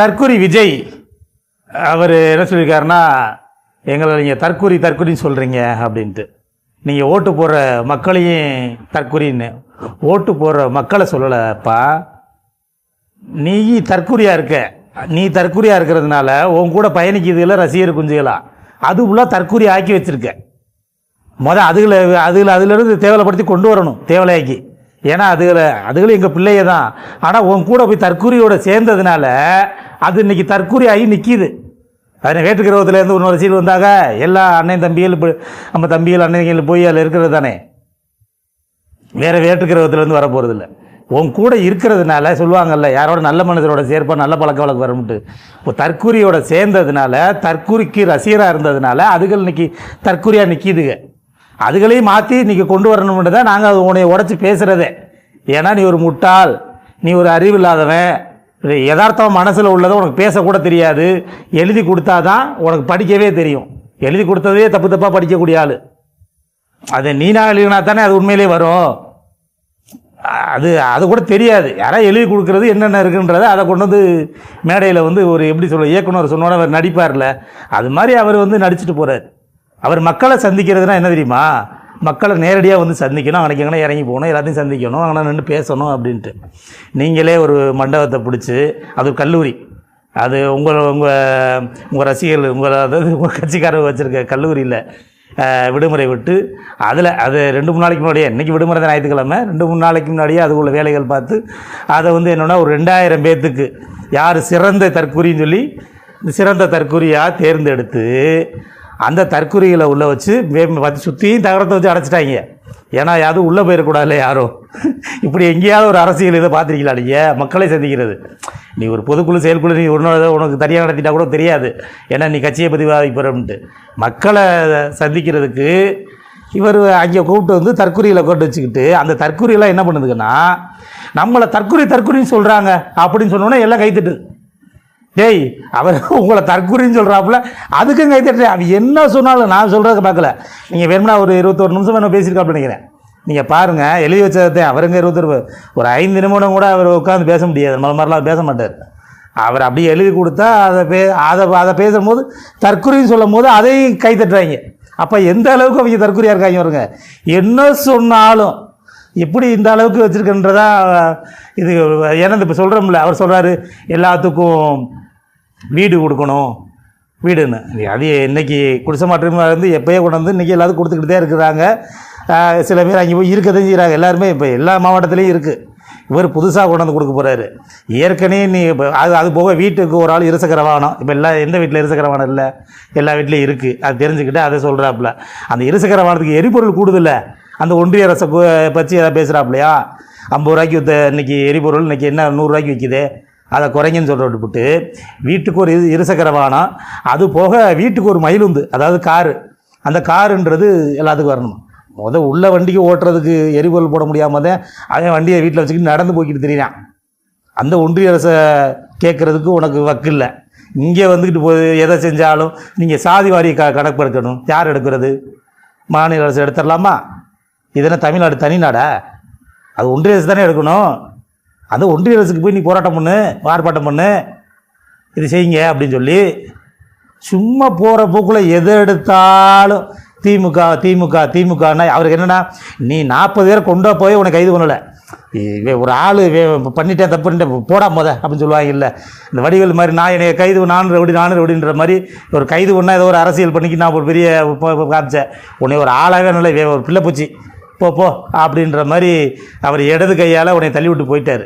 தற்குறி விஜய் அவர் என்ன சொல்லியிருக்காருன்னா எங்களை நீங்கள் தற்குறி தற்குறின்னு சொல்கிறீங்க அப்படின்ட்டு. நீங்கள் ஓட்டு போடுற மக்களையும் தற்குறின்னு ஓட்டு போடுற மக்களை சொல்லலைப்பா. நீ தற்குறியாக இருக்க. நீ தற்குறியாக இருக்கிறதுனால உன் கூட பயணிக்கிறதுல ரசிகர் குஞ்சுகளாக அது ஃபுல்லாக தற்குறி ஆக்கி வச்சுருக்க. மொதல் அதுகளை அதுகளை அதிலிருந்து தேவலைப்படுத்தி கொண்டு வரணும் தேவலையாக்கி. ஏன்னா அதுகளை அதுகளும் எங்கள் பிள்ளைய தான் ஆனால் உன் கூட போய் தற்குறியோட சேர்ந்ததுனால அது இன்னைக்கு தற்குறி ஆகி நிற்கிது அதில் வேற்றுக்கிரகத்துலேருந்து இன்னொரு சீல் வந்தாங்க எல்லா அண்ணன் தம்பிகள் இப்போ நம்ம தம்பிகள் அண்ணன்கள் போய் அதில் இருக்கிறது தானே? வேறு வேற்றுக்கிரகத்துலேருந்து வர போகிறதில்ல உன் கூட இருக்கிறதுனால சொல்லுவாங்கல்ல யாரோட நல்ல மனிதரோட சேர்ப்பா நல்ல பழக்க வழக்கம் வரும்ட்டு இப்போ தற்கூரியோட சேர்ந்ததுனால தற்கூரிக்கு ரசிகராக இருந்ததுனால அதுகள் இன்னைக்கு தற்கூரியாக நிற்கிதுங்க அதுகளையும் மாற்றி இன்றைக்கி கொண்டு வரணும்னு தான் நாங்கள் அது உன்னை உடச்சி பேசுகிறதே ஏன்னா நீ ஒரு முட்டாள். நீ ஒரு அறிவு இல்லாதவன் யதார்த்தம் மனசில் உள்ளதை உனக்கு பேசக்கூட தெரியாது. எழுதி கொடுத்தா தான் உனக்கு படிக்கவே தெரியும். எழுதி கொடுத்ததே தப்பு தப்பாக படிக்கக்கூடிய ஆள். அது நீனா எழுதினா தானே அது உண்மையிலே வரும். அது அது கூட தெரியாது. யாராவது எழுதி கொடுக்குறது என்னென்ன இருக்குன்றதை அதை கொண்டு வந்து மேடையில் வந்து ஒரு எப்படி சொல்ல இயக்குனர் சொன்னோட அவர் நடிப்பார்ல. அது மாதிரி அவர் வந்து நடிச்சுட்டு போகிறார் அவர் மக்களை சந்திக்கிறதுனா என்ன தெரியுமா? மக்களை நேரடியாக வந்து சந்திக்கணும். அன்றைக்கி எங்கன்னா இறங்கி போகணும். எல்லாத்தையும் சந்திக்கணும். அங்கே நின்று பேசணும் அப்படின்ட்டு. நீங்களே ஒரு மண்டபத்தை பிடிச்சி அது கல்லூரி. அது உங்கள் உங்கள் உங்கள் ரசிகர்கள் உங்கள் அதாவது உங்கள் கட்சிக்காரர் வச்சுருக்க கல்லூரியில் விடுமுறை விட்டு அதில் அது ரெண்டு மூணு நாளைக்கு முன்னாடியே இன்றைக்கி விடுமுறை தான் ஞாயிற்றுக்கிழமை. ரெண்டு மூணு நாளைக்கு முன்னாடியே அதுக்குள்ள வேலைகள் பார்த்து அதை வந்து என்னென்னா ஒரு ரெண்டாயிரம் பேர்த்துக்கு யார் சிறந்த தற்கூரின்னு சொல்லி சிறந்த தற்கூரியாக தேர்ந்தெடுத்து அந்த தற்குறியில் உள்ளே வச்சு பார்த்து சுற்றியும் தகரத்தை வச்சு அடைச்சிட்டாங்க. ஏன்னா யாரும் உள்ளே போயிடக்கூடாதுல்ல யாரும். இப்படி எங்கேயாவது ஒரு அரசியல் இதை பார்த்துருக்கீங்களா நீங்கள் மக்களை சந்திக்கிறது. நீ ஒரு பொதுக்குழு செயற்குழு நீ ஒரு உனக்கு தனியாக நடத்திட்டா கூட தெரியாது. ஏன்னா நீ கட்சியை பற்றி விவாதிப்பறன்ட்டு மக்களை சந்திக்கிறதுக்கு இவர் அங்கே கூப்பிட்டு வந்து தற்குறியில் கொண்டு வச்சுக்கிட்டு அந்த தற்குறியெல்லாம் என்ன பண்ணுதுங்கன்னா நம்மளை தற்குறி தற்குறின்னு சொல்கிறாங்க அப்படின்னு சொன்னோன்னே எல்லாம் கைத்துட்டு. டேய் அவர் உங்களை தற்குறின்னு சொல்கிறாப்புல அதுக்கும் கை தட்டுறேன் அவன் என்ன சொன்னாலும் நான் சொல்கிறத பார்க்கல. நீங்கள் வேணும்னா ஒரு இருபத்தொரு நிமிஷம் வேணும் பேசியிருக்காப்புல நினைக்கிறேன். நீங்கள் பாருங்கள் எழுதி வச்சதை அவருங்க இருபத்தொரு ஒரு ஐந்து நிமிடம் கூட அவர் உட்காந்து பேச முடியாது. நம்ம மாதிரிலாம் பேச மாட்டார். அவர் அப்படியே எழுதி கொடுத்தா அதை பே அதை அதை பேசும்போது தற்குறின்னு சொல்லும் போது அதையும் கை தட்டுறாங்க. அப்போ எந்த அளவுக்கு அவங்க தற்குறியாக இருக்காங்க வருங்க என்ன சொன்னாலும் எப்படி இந்த அளவுக்கு வச்சுருக்கன்றதா இது ஏன்னா இப்போ சொல்கிறோம்ல அவர் சொல்கிறாரு எல்லாத்துக்கும் வீடு கொடுக்கணும். வீடுன்னு. அது இன்னைக்கு குடிசை மாற்றமாக இருந்து எப்போயே கொண்டு வந்து இன்றைக்கி எல்லாரும் கொடுத்துக்கிட்டு தான் இருக்கிறாங்க சில பேர் அங்கே போய் இருக்க செய்கிறாங்க எல்லாருமே இப்போ எல்லா மாவட்டத்துலேயும் இருக்குது இவர் புதுசாக கொண்டு வந்து கொடுக்க போகிறாரு ஏற்கனவே நீ இப்போ அது அது போக வீட்டுக்கு ஒரு ஆள் இருசக்கர வாகனம். இப்போ எல்லா எந்த வீட்டில் இருசக்கர வாகனம் இல்லை? எல்லா வீட்லேயும் இருக்குது அது தெரிஞ்சுக்கிட்டு அதை சொல்கிறாப்புல அந்த இருசக்கர வாகனத்துக்கு எரிபொருள் கூடுதில்ல. அந்த ஒன்றிய அரசை பற்றி எதாவது பேசுகிறாப்புலையா ஐம்பது ரூபாய்க்கு வித்த இன்னைக்கு எரிபொருள் இன்றைக்கி என்ன நூறுரூவாய்க்கு விற்கிது அதை குறைங்கன்னு சொல்லிட்டு விட்டு வீட்டுக்கு ஒரு இரு இருசக்கர வாகனம் அது போக வீட்டுக்கு ஒரு மயிலுந்து அதாவது காரு. அந்த காருன்றது எல்லாத்துக்கும் வரணும்? முத உள்ள வண்டிக்கு ஓட்டுறதுக்கு எரிபொருள் போட முடியாமல் தான் அவன் வண்டியை வீட்டில் வச்சுக்கிட்டு நடந்து போய்க்கிட்டு தெரியான் அந்த ஒன்றிய அரசை கேட்குறதுக்கு உனக்கு வக்கு இல்லை. இங்கே வந்துக்கிட்டு போய் எதை செஞ்சாலும் நீங்கள் சாதி வாரி க கணக்கு எடுக்கணும் யார் எடுக்கிறது? மாநில அரசு எடுத்துடலாமா? இதென்ன தமிழ்நாடு தனிநாடா அது ஒன்றிய அரசு தானே எடுக்கணும். அந்த ஒன்றிய அரசுக்கு போய் நீ போராட்டம் பண்ணு ஆர்ப்பாட்டம் பண்ணு இது செய்யுங்க அப்படின்னு சொல்லி சும்மா போகிற போக்கில் எதை எடுத்தாலும் திமுக திமுக திமுகன்னா அவருக்கு என்னென்னா நீ நாற்பது பேரை கொண்டா போய் உனக்கு கைது பண்ணலை. ஒரு ஆள் பண்ணிட்டேன் தப்பு பண்ணிட்டேன் போடா அப்படின்னு சொல்லுவாங்க இல்லை இந்த வடிவேல் மாதிரி நான் என்னை கைது நான் ரவுடி நான் ரவுடின்ற மாதிரி ஒரு கைது பண்ணால் ஏதோ ஒரு அரசியல் பண்ணிக்கு நான் ஒரு பெரிய காமிச்சேன். உன்னை ஒரு ஆளாகவே நல்ல ஒரு பிள்ளை பூச்சி. போ போ அப்படின்ற மாதிரி அவர் இடது கையால் உன்னை தள்ளி விட்டு போயிட்டார்.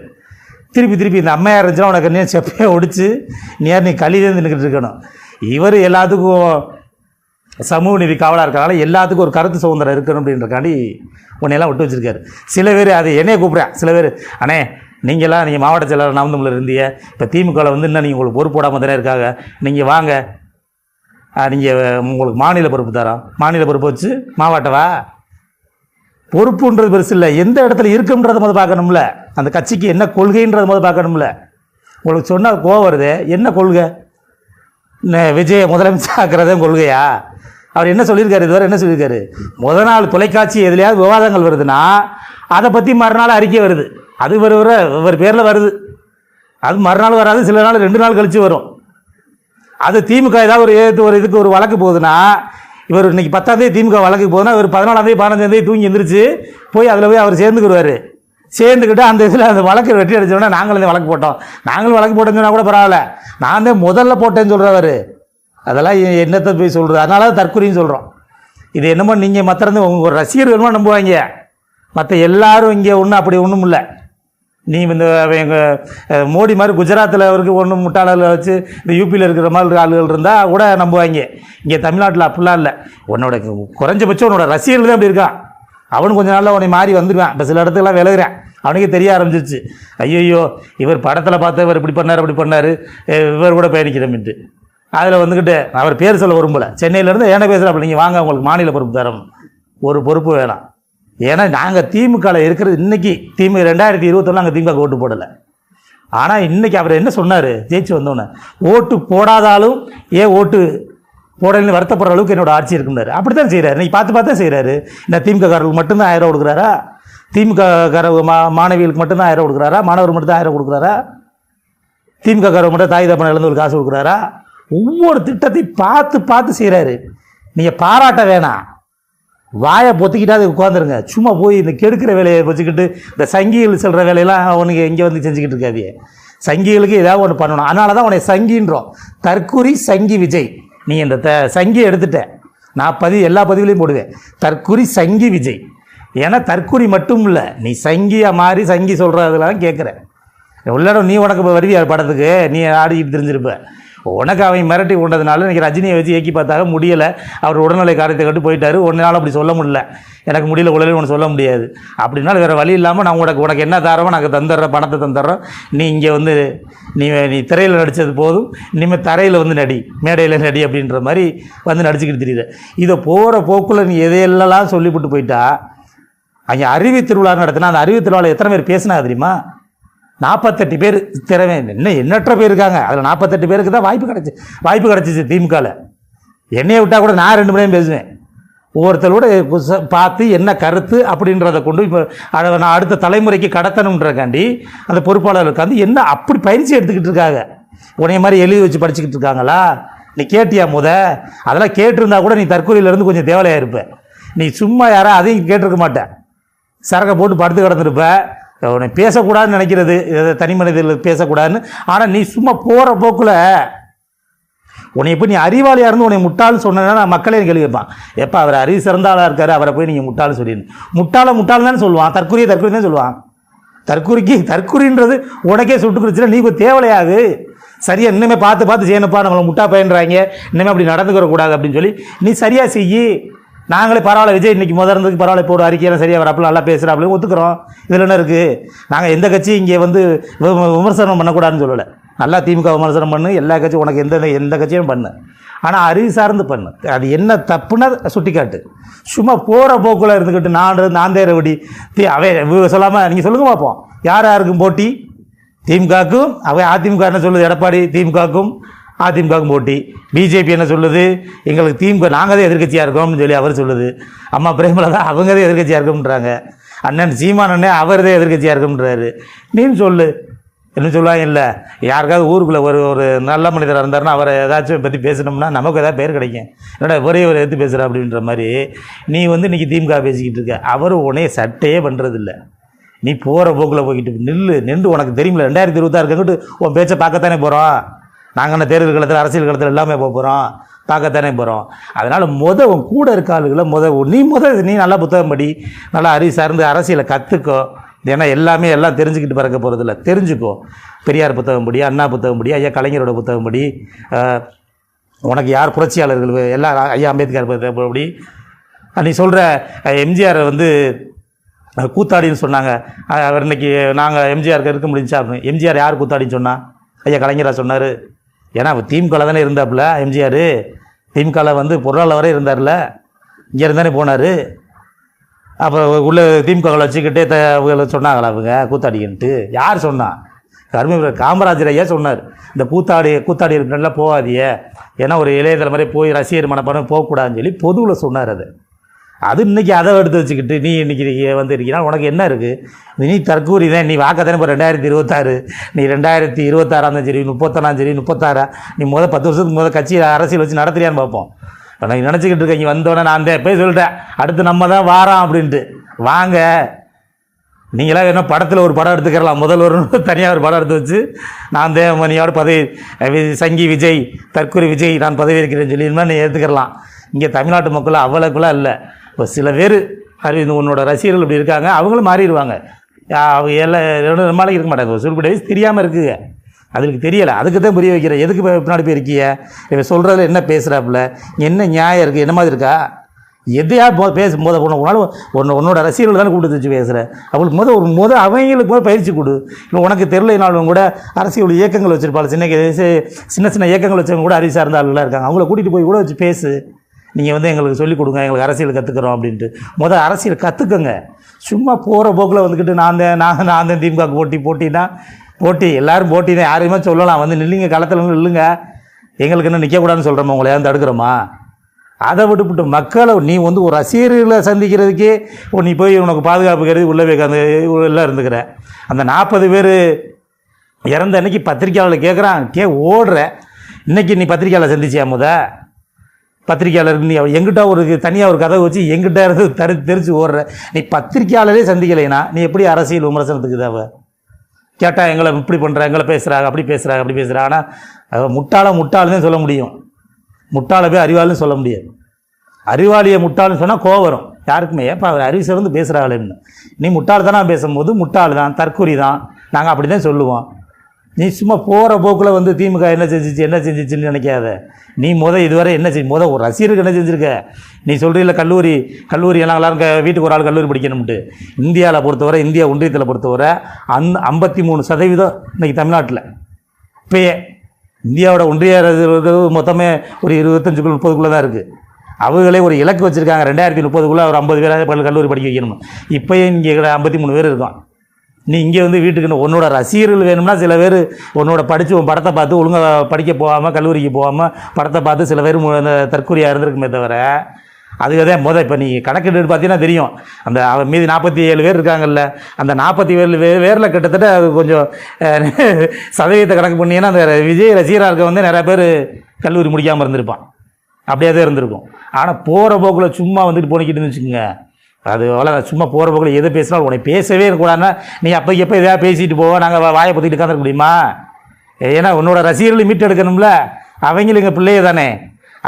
திருப்பி திருப்பி இந்த அம்மையார் இருந்துச்சுன்னா உனக்கு என்ன செப்பையை ஒடிச்சு நேர் நீ கழிலேருந்து நின்றுக்கிட்டு இருக்கணும். இவர் எல்லாத்துக்கும் சமூக நீதி காவலாக இருக்கனால எல்லாத்துக்கும் ஒரு கருத்து சுதந்திரம் இருக்கணும் அப்படின்றக்காண்டி உன்னையெல்லாம் விட்டு வச்சுருக்காரு. சில பேர் அது என்னைய கூப்பிட்றேன் சில பேர் அண்ணே நீங்களாம் நீங்கள் மாவட்ட செயலாளர் நாமந்தமில் இருந்தீங்க. இப்போ திமுகவில் வந்து இன்னும் நீங்கள் உங்களுக்கு பொறுப்பு போடாமல் தானே இருக்காங்க. நீங்கள் வாங்க. நீங்கள் உங்களுக்கு மாநில பொறுப்பு தரோம். மாநில பொறுப்பு வச்சு மாவட்டவா? பொறுப்புன்றது பெருசு இல்லை. எந்த இடத்துல இருக்குன்றத முதல் பார்க்கணும்ல. அந்த கட்சிக்கு என்ன கொள்கைன்றத முதல் பார்க்கணும்ல. உங்களுக்கு சொன்னால் கோவம் வருது. என்ன கொள்கை? ந- விஜய முதலமைச்சர் ஆக்கிறதே கொள்கையா? அவர் என்ன சொல்லியிருக்காரு? இதுவரை என்ன சொல்லியிருக்காரு? முத நாள் தொலைக்காட்சி எதுலையாவது விவாதங்கள் வருதுன்னா அதை பற்றி மறுநாள் அறிக்கை வருது. அது வர வர இவர் பேரில் வருது. அது மறுநாள் வராது. சில நாள் ரெண்டு நாள் கழித்து வரும். அது திமுக ஏதாவது ஒரு ஏற்று ஒரு இதுக்கு ஒரு வழக்கு போகுதுன்னா இவர் இன்னைக்கு பத்தாம் தேதி திமுக வழக்கு போகுதுன்னா இவர் பதினாலாம் தேதி பதினஞ்சாம் தேதி தூங்கி எந்திரிச்சு போய் அதில் போய் அவர் சேர்ந்துக்கிடுவார் சேர்ந்துக்கிட்டு அந்த இதில் அந்த வழக்கு வெற்றி அடிச்சோன்னா நாங்களும் இந்த வழக்கு போட்டோம். நாங்களும் வழக்கு போட்டோம்னு சொன்னால் கூட பரவாயில்ல. நான் தான் முதல்ல போட்டேன்னு சொல்கிறவர் அதெல்லாம் என்னத்தை போய் சொல்கிறது அதனால தான் தற்கொலைன்னு சொல்கிறோம் இது என்னமோ நீங்கள் மற்ற உங்கள் ஒரு ரசிகர் வேணுமா நம்புவாங்க. மற்ற எல்லாரும் இங்கே ஒன்றும் அப்படி ஒன்றும் இல்லை. நீ இந்த எங்கள் மோடி மாதிரி குஜராத்தில் அவருக்கு ஒன்று முட்டாளில் வச்சு இந்த யூபியில் இருக்கிற மாதிரி ஆளுகள் இருந்தால் கூட நம்புவாங்க. இங்கே தமிழ்நாட்டில் அப்படிலாம் இல்லை. உன்னோட குறைஞ்சபட்சம் உன்னோட ரசிகர்கள் தான் அப்படி இருக்கான். அவனும் கொஞ்ச நாளில் உன்னை மாறி வந்துடுவான் இப்போ சில இடத்துக்குலாம் விலகுறேன். அவனுக்கே தெரிய ஆரம்பிச்சிருச்சு. ஐயோ இவர் படத்தில் பார்த்து இவர் இப்படி பண்ணார் அப்படி பண்ணார். இவர் கூட பயணிக்கிறோம்ட்டு அதில் வந்துக்கிட்டு அவர் பேர் சொல்ல விரும்பலை. சென்னையிலேருந்து ஏன்னா பேசுகிறாப்புல நீங்கள் வாங்க உங்களுக்கு மாநில பொறுப்பு தரம் ஒரு பொறுப்பு வேணாம். ஏன்னா நாங்கள் திமுகவில் இருக்கிறது இன்றைக்கி திமுக ரெண்டாயிரத்தி இருபத்தொன்னு நாங்கள் திமுக ஓட்டு போடலை. ஆனால் இன்றைக்கி அவர் என்ன சொன்னார்? ஜெயிச்சு வந்தோன்னே ஓட்டு போடாதாலும் ஏன் ஓட்டு போடலன்னு வருத்தப்படுற அளவுக்கு என்னோட ஆட்சி இருக்குன்னாரு அப்படி தான் செய்கிறாரு இன்றைக்கி பார்த்து பார்த்து தான் செய்கிறாரு இந்த திமுக காரர்களுக்கு மட்டும்தான் ஆயிரம் கொடுக்குறாரா? திமுக கார மா மாணவிகளுக்கு மட்டும்தான் ஆயிரம் கொடுக்குறாரா? மாணவர் மட்டும் தான் ஆயிரம் கொடுக்குறாரா? திமுக காரர் மட்டும் தாய் தப்பனை ஒரு காசு கொடுக்குறாரா? ஒவ்வொரு திட்டத்தையும் பார்த்து பார்த்து செய்கிறாரு நீங்கள் பாராட்ட வேணாம். வாயை பொத்திக்கிட்டாது உட்காந்துருங்க சும்மா போய் இந்த கெடுக்கிற வேலையை வச்சுக்கிட்டு இந்த சங்கிகள் செல்கிற வேலையெல்லாம் அவனுக்கு எங்கே வந்து செஞ்சுக்கிட்டு இருக்காதியே சங்கிகளுக்கு ஏதாவது ஒன்று பண்ணணும். அதனால தான் உன்னை சங்கின்றோம். தற்குறி சங்கி விஜய். நீ இந்த த சங்கி எடுத்துட்டேன் நான் பதிவு எல்லா பதிவுலையும் போடுவேன். தற்குறி சங்கி விஜய். ஏன்னா தற்குறி மட்டும் இல்லை நீ சங்கியாக மாறி சங்கி சொல்கிறதுலாம் கேட்குறேன் உள்ளடம் நீ உனக்கு வருவியா படத்துக்கு? நீ ஆடிக்கிட்டு தெரிஞ்சிருப்ப. உனக்கு அவன் மிரட்டி கொண்டதுனால இன்றைக்கி ரஜினியை வச்சு இயக்கி பார்த்தாக முடியலை. அவர் உடல்நிலை காரியத்தை கட்டு போயிட்டார். ஒன்றால் அப்படி சொல்ல முடியல. எனக்கு முடியல உடலில் ஒன்று சொல்ல முடியாது. அப்படின்னா வேறு வழி இல்லாமல் நான் உனக்கு உனக்கு என்ன தரமோ நாங்கள் தந்துடுறோம் பணத்தை தந்துடுறோம். நீ இங்கே வந்து நீ நீ திரையில் நடித்தது போதும். இனிமேல் தரையில் வந்து நடி மேடையில் நடி அப்படின்ற மாதிரி வந்து நடிச்சுக்கிட்டு தெரியுது. இதை போகிற போக்குள்ள நீ எதையெல்லாம் சொல்லிவிட்டு போயிட்டா அங்கே அறிவித் திருவிழா நடத்தினா அந்த அறிவு திருவிழாவில் எத்தனை பேர் பேசினா தெரியுமா? நாற்பத்தெட்டு பேர் திறமை என்ன எண்ணற்ற பேர் இருக்காங்க. அதில் நாற்பத்தெட்டு பேருக்கு தான் வாய்ப்பு கிடச்சி வாய்ப்பு கிடச்சிச்சு திமுகவில் என்னையை விட்டால் கூட நான் ரெண்டு மணி நேரம் பேசுவேன். ஒவ்வொருத்தரோட பார்த்து என்ன கருத்து அப்படின்றத கொண்டு இப்போ அதை நான் அடுத்த தலைமுறைக்கு கடத்தணுன்றக்காண்டி அந்த பொறுப்பாளர் உட்காந்து என்ன அப்படி பயிற்சி எடுத்துக்கிட்டு இருக்காங்க. உனைய மாதிரி எழுதி வச்சு படிச்சுக்கிட்டு இருக்காங்களா? நீ கேட்டியா முத? அதெல்லாம் கேட்டிருந்தா கூட நீ தற்கொலையிலேருந்து கொஞ்சம் தேவலையாக இருப்ப. நீ சும்மா யாரா அதையும் கேட்டிருக்க மாட்டேன் சரக்கை போட்டு படுத்து கிடந்திருப்ப. உன்னை பேசக்கூடாதுன்னு நினைக்கிறது. தனி மனிதர்கள் பேசக்கூடாதுன்னு. ஆனால் நீ சும்மா போகிற போக்கில் உன்னை இப்போ நீ அறிவாளியாக இருந்து உன்னை முட்டாள்னு சொன்னா மக்களே கேள்வி கேட்பான். எப்போ அவர் அறிவு சிறந்தாளாக இருக்காரு அவரை போய் நீங்கள் முட்டாள்னு சொல்லிடணும் முட்டாள முட்டாள் தானே சொல்லுவான். தற்கொலையை தற்கொலை தான் சொல்லுவான். தற்கொலைக்கு தற்கொலைன்றது உனக்கே சுட்டு குடிச்சுன்னா நீ இப்போ தேவையாது சரியாக இன்னுமே பார்த்து பார்த்து செய்யணுப்பா நம்மளை முட்டா பயன்றாங்க. இன்னுமே அப்படி நடந்துக்கிற கூடாது அப்படின்னு சொல்லி நீ சரியாக செய்யி. நாங்களே பரவாயில்ல விஜய் இன்னைக்கு முதல்றதுக்கு பரவாயில்ல போடு அறிக்கையெல்லாம் சரியாக வரப்பல நல்லா பேசுகிறாப்புல ஒத்துக்கிறோம். இதில் என்ன இருக்குது நாங்கள் எந்த கட்சி இங்கே வந்து விமர்சனம் பண்ணக்கூடாதுன்னு சொல்லலை. நல்லா திமுக விமர்சனம் பண்ணு எல்லா கட்சியும் உனக்கு எந்த எந்த கட்சியும் பண்ணு. ஆனால் அறிவு சார்ந்து பண்ணு. அது என்ன தப்புன்னா சுட்டிக்காட்டு. சும்மா போகிற போக்கில் இருந்துக்கிட்டு நான் நான் தேரவடி தீ அவன் சொல்லாமல் நீங்கள் சொல்லுங்க பார்ப்போம். யார் யாருக்கும் போட்டி? திமுகவுக்கும் அவன் அதிமுக என்ன சொல்லுது எடப்பாடி திமுகவுக்கும் அதிமுகவும் போட்டி. பிஜேபி என்ன சொல்லுது? எங்களுக்கு திமுக நாங்கள் தான் எதிர்க்கட்சியாக இருக்கோம்னு சொல்லி அவர் சொல்லுது. அம்மா பிரேமலதா அவங்க தான் எதிர்க்கட்சியாக இருக்கோம்ன்றாங்க. அண்ணன் சீமான் அண்ணன் அவர் தான் எதிர்க்கட்சியாக இருக்கோம்ன்றாரு. நீன்னு சொல்லு. என்ன சொல்லுவாங்க இல்லை. யாருக்காவது ஊருக்குள்ளே ஒரு ஒரு நல்ல மனிதராக இருந்தாருன்னா அவரை ஏதாச்சும் பற்றி பேசினோம்னா நமக்கு ஏதாவது பேர் கிடைக்கும். என்னடா ஒரே ஒரு எடுத்து பேசுகிற அப்படின்ற மாதிரி நீ வந்து இன்றைக்கி திமுக பேசிக்கிட்டு இருக்க. அவர் உனைய சட்டையே பண்ணுறதில்ல நீ போகிற போக்கில் போய்கிட்டு நில்லு நின்று உனக்கு தெரியுமில்ல ரெண்டாயிரத்தி இருபத்தாறு இருக்கங்கிட்டு உன் பேச்சை பார்க்கத்தானே போகிறோம் நாங்கள் என்ன தேர்தல் காலத்தில் அரசியல் காலத்தில் எல்லாமே போக போகிறோம் பார்க்கத்தானே போகிறோம் அதனால் முத உன் கூட இருக்க ஆளுகளை முத நீ முத நீ நல்லா புத்தகம் படி நல்லா அறிவு சார்ந்து அரசியலை கற்றுக்கோ ஏன்னா எல்லாமே எல்லாம் தெரிஞ்சுக்கிட்டு பறக்க போகிறதில்ல தெரிஞ்சுக்கோ. பெரியார் புத்தகம் படி அண்ணா புத்தகம் படி ஐயா கலைஞரோட புத்தகம் படி உனக்கு யார் புரட்சியாளர்கள் எல்லாம் ஐயா அம்பேத்கர் புத்தகம் படி. நீ சொல்கிற எம்ஜிஆர் வந்து கூத்தாடின்னு சொன்னாங்க. அவர் இன்னைக்கு நாங்கள் எம்ஜிஆருக்கு இருக்க முடிஞ்சா அப்படின்னு. எம்ஜிஆர் யார் கூத்தாடின்னு சொன்னால் ஐயா கலைஞராக சொன்னார். ஏன்னா அவர் திமுகவில் தானே இருந்தாப்புல எம்ஜிஆர் திமுகவில் வந்து பொருளாளர் வரை இருந்தார்ல? இங்கே இருந்தானே போனார்? அப்போ உள்ளே திமுகவில் வச்சுக்கிட்டே த சொன்னாங்களா அவங்க கூத்தாடின்ட்டு. யார் சொன்னா? கரும காமராஜர் ஐயா சொன்னார். இந்த கூத்தாடி கூத்தாடி இருக்கிறலாம் போகாதீங்க. ஏன்னா ஒரு இளைய தலைமுறை போய் ரசிகர் மனப்பாடம் போகக்கூடாதுன்னு சொல்லி பொதுவில் சொன்னார் அது. அது இன்றைக்கி அதை எடுத்து வச்சுக்கிட்டு நீ இன்றைக்கி வந்து இருக்கீங்கன்னா உனக்கு என்ன இருக்குது நீ தற்கூரி தான் நீ வாக்கத்தானே இப்போ ரெண்டாயிரத்தி இருபத்தாறு. நீ ரெண்டாயிரத்தி இருபத்தாறாம் சரி முப்பத்தொன்னாம் சரி முப்பத்தாறா. நீ முதல் பத்து வருஷத்துக்கு முதல் கட்சி அரசியல் வச்சு நடத்துறியான்னு பார்ப்போம். நான் நினச்சிக்கிட்டு இருக்கேன் இங்கே வந்தோடனே நான் தான் போய் சொல்லிட்டேன் அடுத்து நம்ம தான் வாரோம் அப்படின்ட்டு. வாங்க. நீங்களாம் என்ன படத்தில் ஒரு படம் எடுத்துக்கிறலாம். முதல்வர் தனியாக ஒரு படம் எடுத்து வச்சு நான் தேவமணியோட பதவி வி- சங்கி விஜய் தற்கூரி விஜய் நான் பதவி இருக்கிறேன்னு சொல்லி நீ எடுத்துக்கிறலாம். இங்கே தமிழ்நாட்டு மக்கள் அவ்வளோக்குலாம் இல்லை. இப்போ சில பேர் அறிவு உன்னோட ரசிகர்கள் இப்படி இருக்காங்க அவங்களும் மாறிடுவாங்க. அவங்க எல்லாம் ரெண்டு ரொம்ப நாளைக்கு இருக்க மாட்டாங்க. சுருப்பிட வயசு தெரியாமல் இருக்குங்க. அதுக்கு தெரியலை. அதுக்கு தான் புரிய வைக்கிறேன். எதுக்கு பின்னாடி போய் இருக்கிய இவன் சொல்கிறதுல என்ன பேசுகிறாப்புல என்ன நியாயம் இருக்குது என்ன மாதிரி இருக்கா? எதையா போ பேசும்போது உன்னை உன்னால ஒன்று உன்னோட ரசிகர்கள் தானே கூப்பிட்டு வச்சு பேசுகிற அவங்களுக்கு முத ஒரு முத அவங்களுக்கு போய் பயிற்சி கொடு. இல்லை உனக்கு தெரிலனாலும் கூட அரசியல் இயக்கங்கள் வச்சுருப்பாள். சின்ன சின்ன சின்ன இயக்கங்கள் வச்சவங்க கூட அறிவு சார்ந்த ஆளுலாம் இருக்காங்க. அவங்கள கூட்டிகிட்டு போய் கூட வச்சு பேசு. நீங்கள் வந்து எங்களுக்கு சொல்லிக் கொடுங்க எங்களுக்கு அரசியல் கற்றுக்குறோம் அப்படின்ட்டு. முதல் அரசியல் கற்றுக்கங்க சும்மா போகிற போக்கில் வந்துக்கிட்டு நான் தான் நான் நான் தான் திமுக போட்டி போட்டினா போட்டி. எல்லோரும் போட்டி தான் யாரையுமே சொல்லலாம். வந்து நில்லுங்க களத்தில் நில்லுங்க. எங்களுக்கு என்ன நிற்கக்கூடாதுன்னு சொல்கிறோமா உங்களை ஏன் தடுக்கிறோமா? அதை விட்டுவிட்டு மக்களை நீ வந்து ஒரு ரசிகர்களை சந்திக்கிறதுக்கே இப்போ நீ போய் உனக்கு பாதுகாப்பு கருதி உள்ளே போய் அந்த எல்லாம் இருந்துக்கிற. அந்த நாற்பது பேர் இறந்த அன்னைக்கு பத்திரிக்கையாளர் கேட்குறான் கே ஓடுற. இன்றைக்கி நீ பத்திரிக்கையாளர் சந்திச்சியா முத? பத்திரிக்கையாளர் நீ எங்கிட்ட ஒரு தனியாக ஒரு கதை வச்சு எங்கிட்ட இருந்து தரு தெரிச்சு ஓடுற. நீ பத்திரிக்கையாளரே சந்திக்கலைனா நீ எப்படி அரசியல் விமர்சனத்துக்கு தேவை கேட்டால் எங்களை இப்படி பண்ணுற எங்களை பேசுகிறாங்க அப்படி பேசுகிறாங்க அப்படி பேசுகிறாங்க ஆனால் அவ முட்டாள முட்டாளுன்னு சொல்ல முடியும். முட்டாள போய் அறிவாளின்னு சொல்ல முடியாது. அறிவாளியை முட்டாள்னு சொன்னால் கோவம் வரும். யாருக்குமே. ஏப்பா அவர் அறிவு சேர்ந்து பேசுகிறாங்களேன்னு நீ முட்டாள் தானே பேசும்போது முட்டாள் தான் தற்கொலை தான் நாங்கள் அப்படி தான் சொல்லுவோம். நீ சும்மா போகிற போக்கில் வந்து திமுக என்ன செஞ்சிச்சு என்ன செஞ்சிச்சுன்னு நினைக்காத. நீ முத இதுவரை என்ன செஞ்சு முத ஒரு ரசிகருக்கு என்ன செஞ்சுருக்க? நீ சொல்கிறீல்ல கல்லூரி கல்லூரி எல்லாம் எல்லாரும் வீட்டுக்கு ஒரு ஆள் கல்லூரி படிக்கணும்ட்டு இந்தியாவில் பொறுத்தவரை இந்தியா ஒன்றியத்தில் பொறுத்தவரை அந் ஐம்பத்தி மூணு சதவீதம் இன்றைக்கி தமிழ்நாட்டில். இப்பயே இந்தியாவோட ஒன்றிய அரசு மொத்தமே ஒரு இருபத்தஞ்சுக்குள்ள முப்பதுக்குள்ளே தான் இருக்குது அவங்களே ஒரு இலக்கு வச்சுருக்காங்க. ரெண்டாயிரத்தி முப்பதுக்குள்ளே ஒரு ஐம்பது பேராக கல்லூரி படிக்க வைக்கணும் இப்போயே இங்கே ஐம்பத்தி மூணு பேர் இருக்கான். நீ இங்கே வந்து வீட்டுக்கு உன்னோட ரசிகர்கள் வேணும்னா சில பேர் உன்னோட படித்து உன் படத்தை பார்த்து ஒழுங்காக படிக்க போகாமல் கல்லூரிக்கு போகாமல் படத்தை பார்த்து சில பேர் அந்த தற்கொலையாக இருந்திருக்குமே தவிர அதுக்கு தான் முத இப்போ நீ கணக்கெட்டு பார்த்தீங்கன்னா தெரியும். அந்த அவன் மீதி நாற்பத்தி ஏழு பேர் இருக்காங்கல்ல அந்த நாற்பத்தி ஏழு பேர் பேரில் கிட்டத்தட்ட அது கொஞ்சம் சதவீதத்தை கணக்கு பண்ணிங்கன்னா அந்த விஜய் ரசிகராக இருக்க வந்து நிறையா பேர் கல்லூரி முடிக்காமல் இருந்திருப்பான். அப்படியே தான் இருந்திருக்கும். ஆனால் போகிற போக்கில் சும்மா வந்துட்டு போனிக்கிட்டு இருந்துச்சுங்க. அது அவ்வளோ சும்மா போகிற போக்கில் எதை பேசினாலும் உனக்கு பேசவே கூடாதுன்னா நீ அப்போ எப்போ எதாவது பேசிட்டு போவோம் நாங்கள் வாயை பற்றிட்டு உட்காந்துருக்க முடியுமா? ஏன்னா உன்னோட ரசிகர்களை மீட்டு எடுக்கணும்ல. அவங்களும் எங்கள் பிள்ளைய தானே.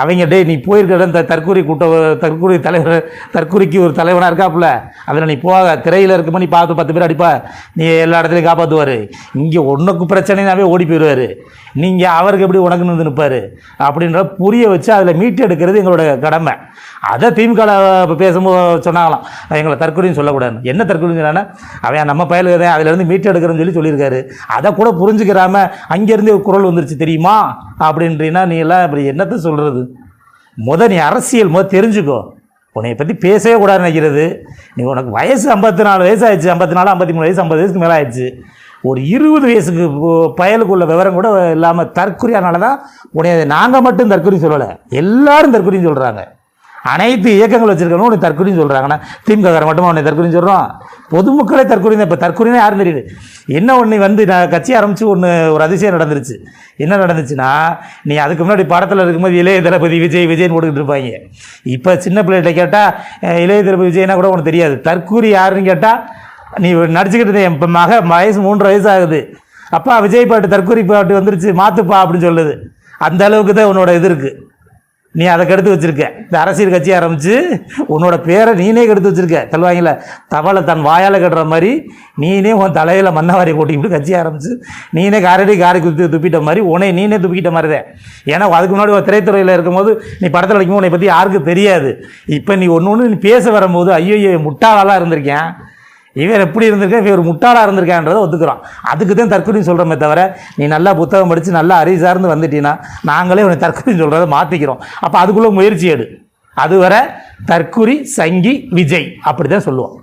அவங்க டே நீ போயிருக்கிற இந்த தற்கூரி கூட்ட தற்கூரி தலைவர் தற்கூரிக்கு ஒரு தலைவனாக இருக்காப்புல. அதில் நீ போக திரையில் இருக்கும்போது நீ பார்த்து பத்து பேர் அடிப்பா. நீ எல்லா இடத்துலையும் காப்பாற்றுவார் இங்கே ஒன்றுக்கு பிரச்சனைனாவே ஓடி போயிடுவார். நீங்கள் அவருக்கு எப்படி உனக்குன்னு வந்து நிற்பார் அப்படின்ற புரிய வச்சு அதில் மீட்டு எடுக்கிறது எங்களோட கடமை. அதை திமுக பேசும்போது சொன்னாங்களாம். எங்களை தற்கொலையும் சொல்லக்கூடாது என்ன தற்கொலையும் சொன்னான்னா அவன் நம்ம பயலுக்கு அதிலேருந்து மீட்டு எடுக்கிறேன்னு சொல்லி சொல்லியிருக்காரு. அதை கூட புரிஞ்சுக்கிறாம அங்கேருந்து குரல் வந்துருச்சு தெரியுமா? அப்படின்றீன்னா நீ எல்லாம் இப்படி என்னத்தை சொல்கிறது முத நீ அரசியல் முத தெரிஞ்சுக்கோ. உன்னை பற்றி பேசவே கூடாது நினைக்கிறது. நீ உனக்கு வயசு ஐம்பத்தி நாலு வயசு ஆயிடுச்சு ஐம்பத்தி நாலு ஐம்பத்தி மூணு வயசு ஐம்பது வயசுக்கு மேலே ஆயிடுச்சு. ஒரு இருபது வயசுக்கு பயலுக்கு பயலுக்குள்ள விவரம் கூட இல்லாமல் தற்கொலையானால தான் உன்னை நாங்கள் மட்டும் தற்கொலை சொல்லலை. எல்லாரும் தற்குறின்னு சொல்கிறாங்க அனைத்து இயக்கங்கள் வச்சுருக்கணும் உன்னை தற்கொலைன்னு சொல்கிறாங்கன்னா திமுக மட்டுமா உன்னை தற்கொலைன்னு சொல்கிறோம் பொதுமக்களே தற்கொலை இப்போ தற்கொலைனா யாரும் தெரியுது. என்ன ஒன்று வந்து நான் கட்சி ஆரம்பித்து ஒன்று ஒரு அதிசயம் நடந்துருச்சு. என்ன நடந்துச்சுன்னா நீ அதுக்கு முன்னாடி படத்தில் இருக்கும்போது இளைய தளபதி விஜய் விஜய்னு போட்டுக்கிட்டு இருப்பாங்க. இப்போ சின்ன பிள்ளைகிட்ட கேட்டால் இளைய தளபதி விஜய்னா கூட உனக்கு தெரியாது. தற்குறி யாருன்னு கேட்டால் நீ நடிச்சுக்கிட்டு இருந்த என் மக வயசு மூன்று வயசு ஆகுது அப்பா விஜய் பாட்டு தற்கூரி பாட்டு வந்துருச்சு மாற்றுப்பா அப்படின்னு சொல்லுது. அந்த அளவுக்கு தான் உன்னோட இது இருக்குது நீ அதை கெடுத்து வச்சிருக்க. இந்த அரசியல் கட்சி ஆரம்பித்து உன்னோட பேரை நீனே கெடுத்து வச்சிருக்க. சொல்லுவாங்கல்ல தவளை தன் வாயால் கட்டுற மாதிரி நீனே உன் தலையில் மன்னவாரி போட்டிக்கிட்டு கட்சி ஆரம்பித்து நீனே காரடி காரை குத்தி துப்பிட்ட மாதிரி உன்னை நீனே துப்பிக்கிட்ட மாதிரி தான். ஏன்னா அதுக்கு முன்னாடி ஒரு திரைத்துறையில் இருக்கும்போது நீ படத்தில் வைக்கும்போது உன்னை பற்றி யாருக்கும் தெரியாது. இப்போ நீ ஒன்று ஒன்று நீ பேச வரும்போது ஐயோ ஐயோ முட்டாளாலாம் இருந்திருக்கேன். இவர் எப்படி இருந்திருக்கேன் இவர் முட்டாளாக இருந்திருக்கான்றதை ஒத்துக்கிறோம். அதுக்கு தான் தற்கொலைன்னு சொல்கிறோமே தவிர நீ நல்லா புத்தகம் படித்து நல்லா அறிவு சார்ந்து வந்துட்டீங்கன்னா நாங்களே உன்னை தற்கொலைன்னு சொல்கிறத மாற்றிக்கிறோம் அப்போ அதுக்குள்ளே முயற்சி எடு. அதுவரை தற்குறி சங்கி விஜய் அப்படி தான் சொல்லுவோம்.